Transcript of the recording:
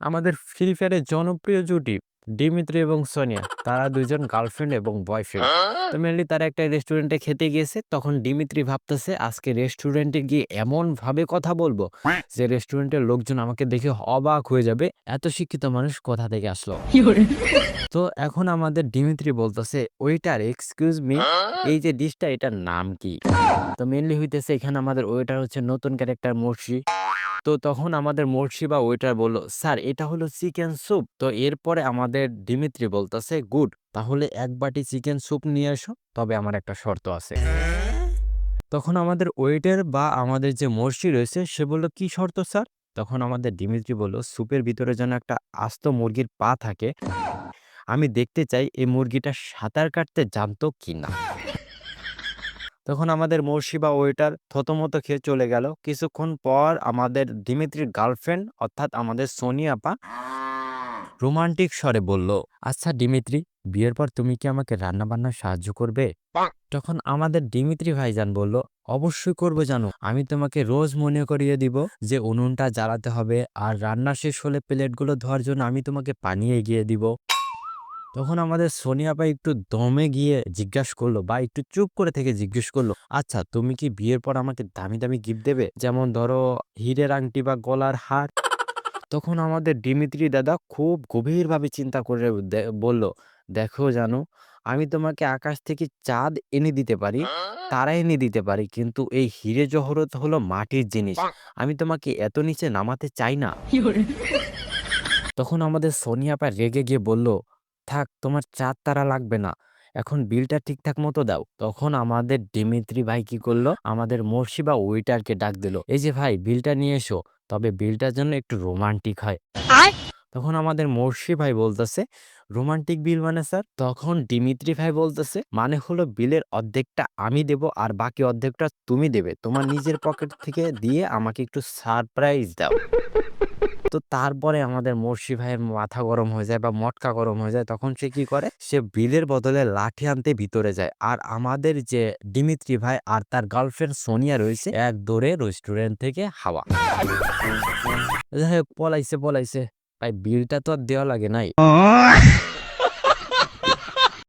আমাদের ফ্রি ফায়ারের জনপ্রিয় জুটি ডিমিত্রি এবং সোনিয়া। তারা দুইজন গার্লফ্রেন্ড এবং বয়ফ্রেন্ড তো মেনলি তারা একটা রেস্টুরেন্টে খেতে গিয়েছে। তখন ডিমিত্রি ভাবতেছে আজকে রেস্টুরেন্টে গিয়ে এমন ভাবে কথা বলব যে রেস্টুরেন্টের লোকজন আমাকে দেখে অবাক হয়ে যাবে। এত শিক্ষিত মানুষ কোথা থেকে আসলো? তো এখন আমাদের ডিমিত্রি বলতেছে ওইটার এক্সকিউজ মি এই যে ডিশটা এটার নাম কি? তো মেনলি হইতেছে এখানে আমাদের ওয়েটার হচ্ছে নতুন ক্যারেক্টার মর্ষি তো তখন আমাদের মর্ষি বা ওয়েটার বলল, স্যার, এটা হলো চিকেন স্যুপ। তো এরপরে আমাদের ডিমিত্রি বলতেছে, গুড, তাহলে এক বাটি চিকেন স্যুপ নিয়ে এসো। তবে আমার একটা শর্ত আছে। তখন আমাদের ওয়েটার বা আমাদের যে মর্ষি রয়েছে, সে বলল, কি শর্ত, স্যার? তখন আমাদের ডিমিত্রি বলল, স্যুপের ভিতরে যেন একটা আস্ত মুরগির পা থাকে। আমি দেখতে চাই এই মুরগিটা সাঁতার কাটতে জানতো কিনা। তখন আমাদের মর্ষি বা ওয়েটার থতমত খেয়ে চলে গেল। কিছুক্ষণ পর আমাদের ডিমিত্রির গার্লফ্রেন্ড, অর্থাৎ আমাদের সোনিয়া রোমান্টিক স্বরে বলল আচ্ছা ডিমিত্রি বিয়ের পর তুমি কি আমাকে রান্না বান্নায় সাহায্য করবে? তখন আমাদের ডিমিত্রি ভাইজান বলল, অবশ্যই করব জানো, আমি তোমাকে রোজ মনে করিয়ে দিব যে উনুনটা জ্বালাতে হবে আর রান্না শেষ হলে প্লেটগুলো ধোয়ার জন্য আমি তোমাকে পানি এগিয়ে দিব। তখন আমাদের সোনিয়া আপা একটু দমে গিয়ে জিজ্ঞাসা করল বা একটু চুপ করে থেকে জিজ্ঞেস করল আচ্ছা তুমি কি বিয়ের পর আমাকে দামি দামি গিফট দেবে? যেমন ধরো হীরের আংটি বা গলার হার? তখন আমাদের ডিমিত্রি দাদা খুব গভীরভাবে চিন্তা করে বলল দেখো জানো আমি তোমাকে আকাশ থেকে চাঁদ এনে দিতে পারি তারা এনে দিতে পারি কিন্তু এই হিরে জহরত হলো মাটির জিনিস। আমি তোমাকে এত নিচে নামাতে চাই না। তখন আমাদের সোনিয়া আপা রেগে গিয়ে বলল থাক তোমার চাঁদ তারা লাগবে না। এখন বিলটা ঠিকঠাক মতো দাও। তখন আমাদের ডিমিত্রি ভাই কি করল? আমাদের মর্ষি বা ওয়েটারকে ডাক দিল। এই যে ভাই বিলটা নিয়ে এসো। তবে বিলটার জন্য একটু রোমান্টিক হয়। তখন আমাদের মর্ষি ভাই বলতেছে রোমান্টিক বিল মানে স্যার? তখন ডিমিত্রি ভাই বলতেছে মানে হলো বিলের অর্ধেকটা আমি দেব আর বাকি অর্ধেকটা তুমি দেবে। তোমার নিজের পকেট থেকে দিয়ে আমাকে একটু সারপ্রাইজ দাও। তো তারপরে আমাদের মর্শি ভাইয়ের মাথা গরম হয়ে যায় বা মটকা গরম হয়ে যায়, তখন সে কি করে? সে বিলের বদলে লাঠি আনতে ভিতরে যায়। আর আমাদের যে ডিমিত্রি ভাই আর তার গার্লফ্রেন্ড সোনিয়া রয়েছে, এক দৌড়ে রেস্টুরেন্ট থেকে হাওয়া। যাই হোক, পলাইছে পলাইছে। ভাই, বিলটা তো আর দেওয়া লাগে নাই।